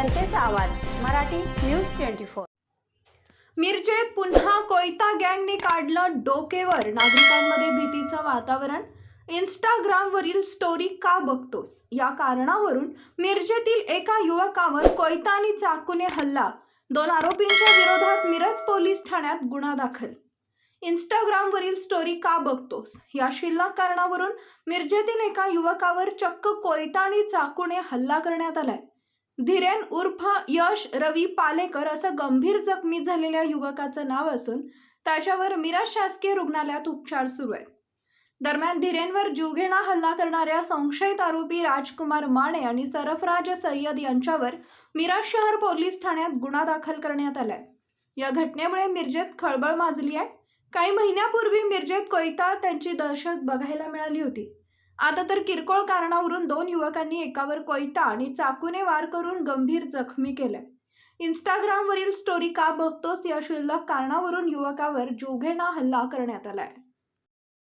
जनतेचा आवाज Marathi news twenty four. मिरजेत पुन्हा कोयता गँगने काढलं डोकेवर. नागरिकांमध्ये भीतीचं वातावरण. इंस्टाग्रामवरील स्टोरी का बघतोस? या कारणावरून मिरजेतील एका युवकावर कोयता आणि चाकूने हल्ला. दोन आरोपींच्या विरोधात मिरज पोलीस ठाण्यात गुन्हा दाखल. इंस्टाग्रामवरील स्टोरी का बघतोस? या शिल्लक कारणावरून मिरजेतील एका युवकावर चक्क कोयता आणि चाकूने हल्ला करण्यात आलाय. धीरेन उर्फ यश रवी पालेकर असं गंभीर जखमी झालेल्या युवकाचं नाव असून त्याच्यावर मिराज शासकीय रुग्णालयात उपचार सुरू आहेत. दरम्यान धीरेनवर जीवघेणा हल्ला करणाऱ्या संशयित आरोपी राजकुमार माने आणि सरफराज सय्यद यांच्यावर मिराज शहर पोलीस ठाण्यात गुन्हा दाखल करण्यात आलाय. या घटनेमुळे मिरजेत खळबळ माजली आहे. काही महिन्यापूर्वी मिरजेत कोयता त्यांची दहशत बघायला मिळाली होती. आता तर किरकोळ कारणावरून दोन युवकांनी एकावर कोयता आणि चाकूने वार करून गंभीर जखमी केलंय. इंस्टाग्रामवरील स्टोरी का बघतोस या शिल्लक कारणावरून युवकावर जीवघेणा हल्ला करण्यात आलाय.